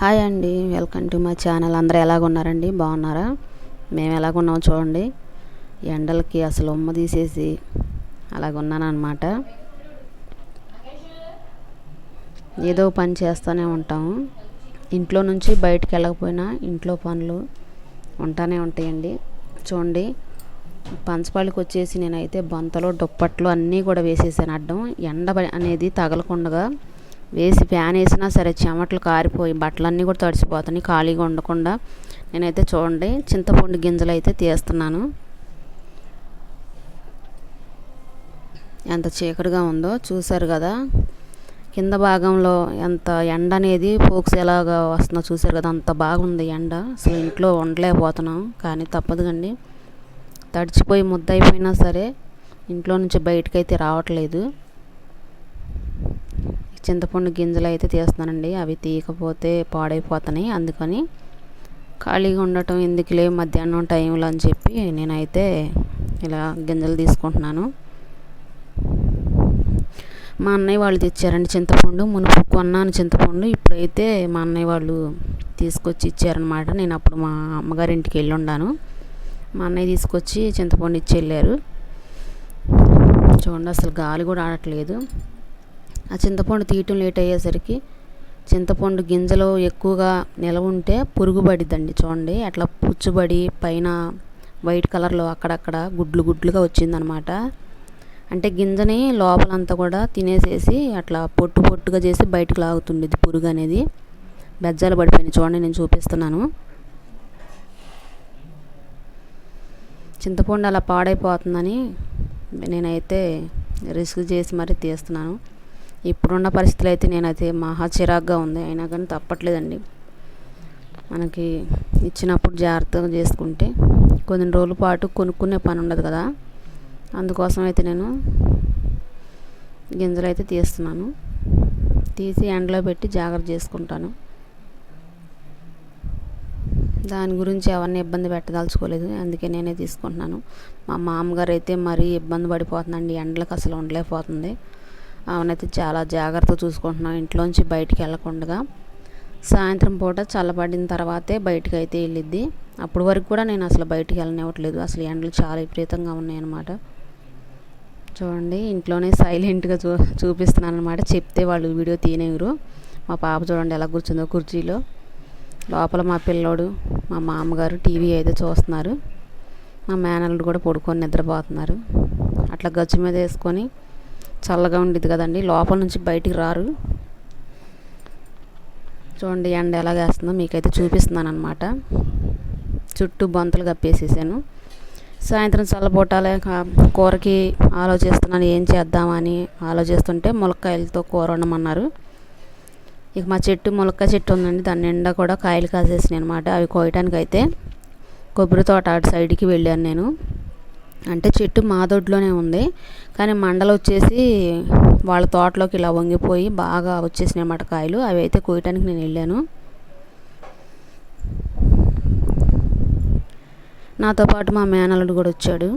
Hi అండి welcome to my channel. అందరూ ఎలాగున్నారండి? బాగున్నారా? మేము ఎలాగున్నామో చూడండి. ఎండలకి అసలు ఉమ్మ తీసేసి అలాగున్నానమాట ఏదో పని చేస్తూనే ఉంటాము ఇంట్లో నుంచి బయటికి వెళ్ళకపోయినా ఇంట్లో పనులు ఉంటానే ఉంటాయండి. చూడండి పంచపాళ్ళకి వచ్చేసి నేనైతే బంతలు దుప్పట్లు అన్నీ కూడా వేసేసాను అడ్డం. ఎండ అనేది తగలకుండా వేసి ఫ్యాన్ వేసినా సరే చెమటలు కారిపోయి బట్టలన్నీ కూడా తడిసిపోతున్నాయి ఖాళీగా ఉండకుండా. నేనైతే చూడండి చింతపండు గింజలు అయితే తీస్తున్నాను. ఎంత చీకటిగా ఉందో చూశారు కదా. కింద భాగంలో ఎంత ఎండ అనేది ఫోక్స్ ఎలాగా వస్తుందో చూశారు కదా. అంత బాగుంది ఎండ. అసలు ఇంట్లో ఉండలేకపోతున్నాం కానీ తప్పదు కండి. తడిచిపోయి ముద్ద అయిపోయినా సరే ఇంట్లో నుంచి బయటకైతే రావట్లేదు. చింతపండు గింజలు అయితే తీస్తున్నానండి. అవి తీయకపోతే పాడైపోతున్నాయి. అందుకని ఖాళీగా ఉండటం ఎందుకులే? మధ్యాహ్నం టైంలో అని చెప్పి నేనైతే ఇలా గింజలు తీసుకుంటున్నాను. మా అన్నయ్య వాళ్ళు తెచ్చారండి చింతపండు. మునుపు కొన్నాను చింతపండు. ఇప్పుడైతే మా అన్నయ్య వాళ్ళు తీసుకొచ్చి ఇచ్చారనమాట నేను అప్పుడు మా అమ్మగారింటికి వెళ్ళి ఉండాను. మా అన్నయ్య తీసుకొచ్చి చింతపండు ఇచ్చి వెళ్ళారు. చూడండి అసలు గాలి కూడా ఆడట్లేదు. ఆ చింతపండు తీయటం లేట్ అయ్యేసరికి చింతపండు గింజలు ఎక్కువగా నిలవ ఉంటే పురుగు పడిద్దండి చూడండి. అట్లా పుచ్చుబడి పైన వైట్ కలర్లో అక్కడక్కడ గుడ్లు గుడ్లుగా వచ్చిందనమాట. అంటే గింజని లోపలంతా కూడా తినేసేసి అట్లా పొట్టు పొట్టుగా చేసి బయటకు లాగుతుండేది పురుగు అనేది. బెజ్జాలు పడిపోయినాయి చూడండి నేను చూపిస్తున్నాను. చింతపండు అలా పాడైపోతుందని నేనైతే రిస్క్ చేసి మరీ తీస్తున్నాను. ఇప్పుడున్న పరిస్థితులు అయితే నేనైతే మహా చిరాగ్గా ఉంది. అయినా కానీ తప్పట్లేదండి. మనకి ఇచ్చినప్పుడు జాగ్రత్తగా చేసుకుంటే కొన్ని రోజుల పాటు కొనుక్కునే పని ఉండదు కదా. అందుకోసం అయితే నేను గింజలు అయితే తీస్తున్నాను. తీసి ఎండలో పెట్టి జాగ్రత్త చేసుకుంటాను. దాని గురించి ఎవరిని ఇబ్బంది పెట్టదలుచుకోలేదు. అందుకే నేనే తీసుకుంటున్నాను. మా మామగారు అయితే మరీ ఇబ్బంది పడిపోతుందండి. ఎండలకు అసలు ఉండలేకపోతుంది. ఆమెనైతే చాలా జాగ్రత్తగా చూసుకుంటున్నాం. ఇంట్లోంచి బయటికి వెళ్ళకుండా సాయంత్రం పూట చల్లబడిన తర్వాతే బయటకు అయితే వెళ్ళిద్ది. అప్పటి వరకు కూడా నేను అసలు బయటికి వెళ్ళనివ్వట్లేదు. అసలు ఎండలు చాలా విపరీతంగా ఉన్నాయన్నమాట. చూడండి ఇంట్లోనే సైలెంట్గా చూ చూపిస్తున్నాను అనమాట చెప్తే వాళ్ళు వీడియో తీనేవారు మా పాప చూడండి ఎలా కూర్చుందో కుర్చీలో. లోపల మా పిల్లోడు మా మామగారు టీవీ అయితే చూస్తున్నారు. మా మేనల్లుడు కూడా పడుకొని నిద్రపోతున్నారు. అట్లా గచ్చు మీద వేసుకొని చల్లగా ఉండేది కదండి. లోపల నుంచి బయటికి రారు. చూడండి ఎండ ఎలా వేస్తుందో మీకైతే చూపిస్తున్నాను అనమాట చుట్టూ బొంతలు కప్పేసేసాను. సాయంత్రం చల్లబోటాలే కూరకి ఆలోచిస్తున్నాను ఏం చేద్దామని. ఆలోచిస్తుంటే ములక్కాయలతో కూర వండమన్నారు. ఇక మా చెట్టు ములక్కాయ చెట్టు ఉందండి. దాని నిండా కూడా కాయలు కాసేసినాయి అనమాట అవి కోయటానికైతే కొబ్బరి తోట అటు సైడ్కి వెళ్ళాను నేను. అంటే చెట్టు మా దొడ్లోనే ఉంది. కానీ మండలు వచ్చేసి వాళ్ళ తోటలోకి ఇలా వంగిపోయి బాగా వచ్చేసినాయి అన్నమాట కాయలు. అవి అయితే కోయటానికి నేను వెళ్ళాను. నాతో పాటు మా మేనల్లుడు కూడా వచ్చాడు.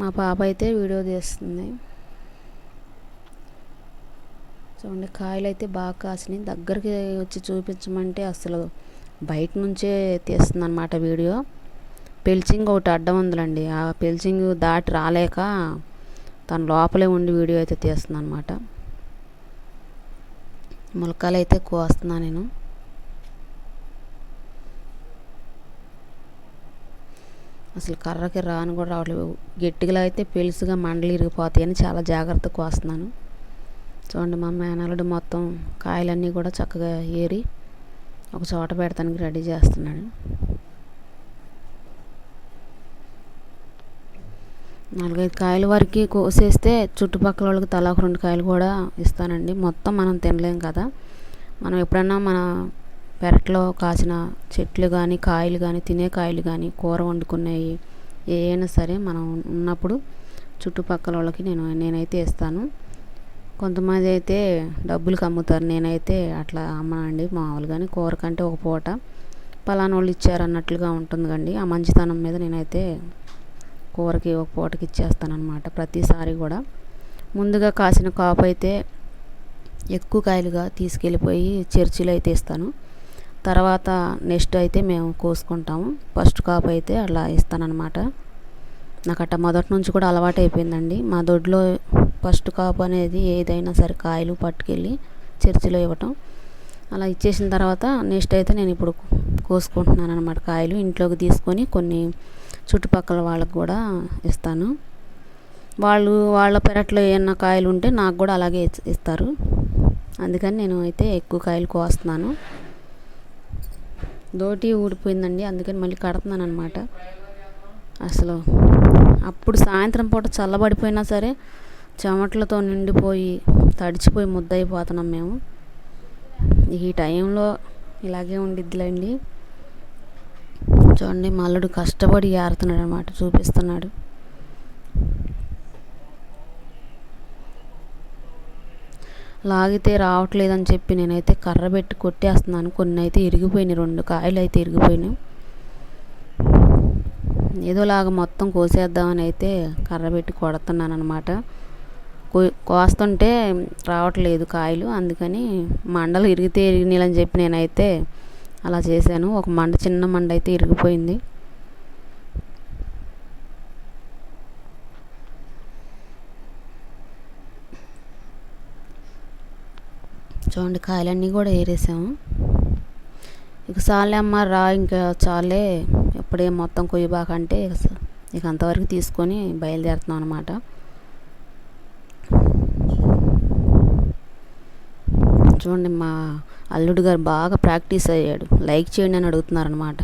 మా పాప అయితే వీడియో తీస్తుంది. చూడండి కాయలు అయితే బాగా కాసినాయి. దగ్గరికి వచ్చి చూపించమంటే అసలు బయట నుంచే తీస్తుంది అనమాట వీడియో. పెల్చింగ్ ఒకటి అడ్డం ఉందిలండి. ఆ పెల్చింగ్ దాటి రాలేక తన లోపలే ఉండి వీడియో అయితే తీస్తుంది అనమాట ములకాలు అయితే కోస్తున్నా నేను. అసలు కర్రకి రాను కూడా రావట్లేదు. గట్టిగా అయితే పెలుసుగా మండలు ఇరిగిపోతాయని చాలా జాగ్రత్తగా కోస్తున్నాను. చూడండి మా మేనల్లుడు మొత్తం కాయలన్నీ కూడా చక్కగా ఏరి ఒక చోట పెడతానికి రెడీ చేస్తున్నాడు. నాలుగైదు కాయల వరకు కోసేస్తే చుట్టుపక్కల వాళ్ళకి తలా ఒక రెండు కాయలు కూడా ఇస్తానండి. మొత్తం మనం తినలేం కదా. మనం ఎప్పుడన్నా మన పెరట్లో కాసిన చెట్లు కానీ కాయలు కానీ తినే కాయలు కానీ కూర వండుకునేవి ఏవైనా సరే మనం ఉన్నప్పుడు చుట్టుపక్కల వాళ్ళకి నేను నేనైతే ఇస్తాను. కొంతమంది అయితే డబ్బులకు అమ్ముతారు. నేనైతే అట్లా అమ్మనండి మామూలుగానే. కూర కంటే ఒక పూట పలానా వాళ్ళు ఇచ్చారన్నట్లుగా ఉంటుంది కండి ఆ మంచితనం మీద నేనైతే కూరకి ఒక పూటకి ఇచ్చేస్తానమాట ప్రతిసారి కూడా. ముందుగా కాసిన కాపు అయితే ఎక్కువ కాయలుగా తీసుకెళ్ళిపోయి చర్చిలో అయితే ఇస్తాను. తర్వాత నెక్స్ట్ అయితే మేము కోసుకుంటాము. ఫస్ట్ కాపు అయితే అలా ఇస్తానన్నమాట. నాకు అట్ట మొదటి నుంచి కూడా అలవాటు అయిపోయిందండి మా దొడ్లో ఫస్ట్ కాపు అనేది ఏదైనా సరే కాయలు పట్టుకెళ్ళి చర్చిలో ఇవ్వటం. అలా ఇచ్చేసిన తర్వాత నెక్స్ట్ అయితే నేను ఇప్పుడు కోసుకుంటున్నాను అనమాట కాయలు. ఇంట్లోకి తీసుకొని కొన్ని చుట్టుపక్కల వాళ్ళకు కూడా ఇస్తాను. వాళ్ళు వాళ్ళ పెరట్లో ఏమన్నా కాయలు ఉంటే నాకు కూడా అలాగే ఇస్తారు. అందుకని నేను అయితే ఎక్కువ కాయలు కోస్తున్నాను. దోటి ఊడిపోయిందండి అందుకని మళ్ళీ కడుతున్నాను అనమాట అసలు అప్పుడు సాయంత్రం పూట చల్లబడిపోయినా సరే చెమటలతో నిండిపోయి తడిచిపోయి ముద్దయిపోతున్నాం మేము. ఈ టైంలో ఇలాగే ఉండిద్దిలేండి. చూడండి మల్లుడు కష్టపడి ఏరుతున్నాడు అనమాట చూపిస్తున్నాడు. లాగితే రావట్లేదని చెప్పి నేనైతే కర్ర పెట్టి కొట్టేస్తున్నాను. కొన్ని అయితే ఇరిగిపోయినాయి రెండు కాయలు అయితే ఇరిగిపోయినాయి. ఏదోలాగా మొత్తం కోసేద్దామని అయితే కర్ర పెట్టి కొడుతున్నాను అనమాట కోస్తుంటే రావట్లేదు కాయలు. అందుకని మండలు ఇరిగితే ఇరిగినాయని చెప్పి నేనైతే అలా చేశాను. ఒక మండ చిన్న మండ అయితే ఇరిగిపోయింది. చూడండి కాయలన్నీ కూడా ఏరేసాము. ఇక చాలే అమ్మ రా. ఇంకా చాలే. ఇప్పుడే మొత్తం కొయ్యబాకంటే ఇక అంతవరకు తీసుకొని బయలుదేరుతున్నాం అనమాట చూడండి మా అల్లుడు గారు బాగా ప్రాక్టీస్ అయ్యాడు. లైక్ చేయండి అని అడుగుతున్నారు అనమాట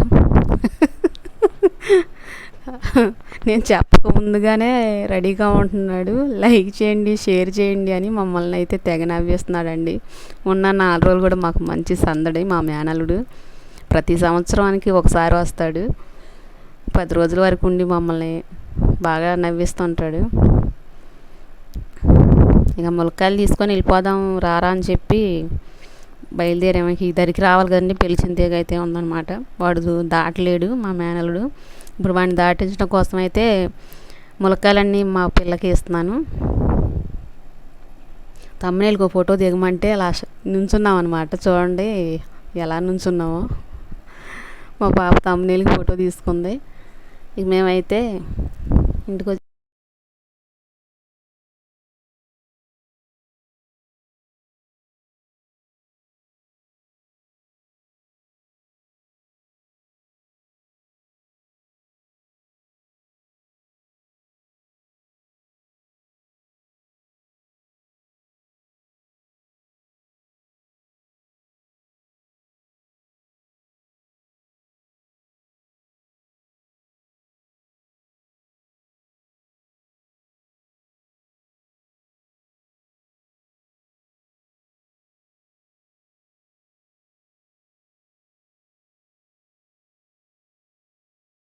నేను చెప్పక ముందుగానే రెడీగా ఉంటున్నాడు. లైక్ చేయండి షేర్ చేయండి అని మమ్మల్ని అయితే తెగ నవ్వేస్తున్నాడండి. ఉన్న నాలుగు రోజులు కూడా మాకు మంచి సందడి మా మేనల్లుడు ప్రతి సంవత్సరానికి ఒకసారి వస్తాడు. పది రోజుల వరకు ఉండి మమ్మల్ని బాగా నవ్విస్తుంటాడు. ఇక ములక్కాయలు తీసుకొని వెళ్ళిపోదాం రారా అని చెప్పి బయలుదేరాము. ఈ దరికి రావాలి కదండి పెళ్ళి అయితే ఉందన్నమాట. వాడు దాటలేడు మా మేనలుడు ఇప్పుడు వాడిని దాటించడం కోసం అయితే ములక్కాయలన్నీ మా పిల్లకి ఇస్తున్నాను. తమ్ముళ్ళకి ఒక ఫోటో దిగమంటే అలా నుంచున్నాం అనమాట చూడండి ఎలా నుంచున్నామో. మా పాప తమ్ముళ్ళకి ఫోటో తీసుకుంది. ఇక మేమైతే ఇంటికి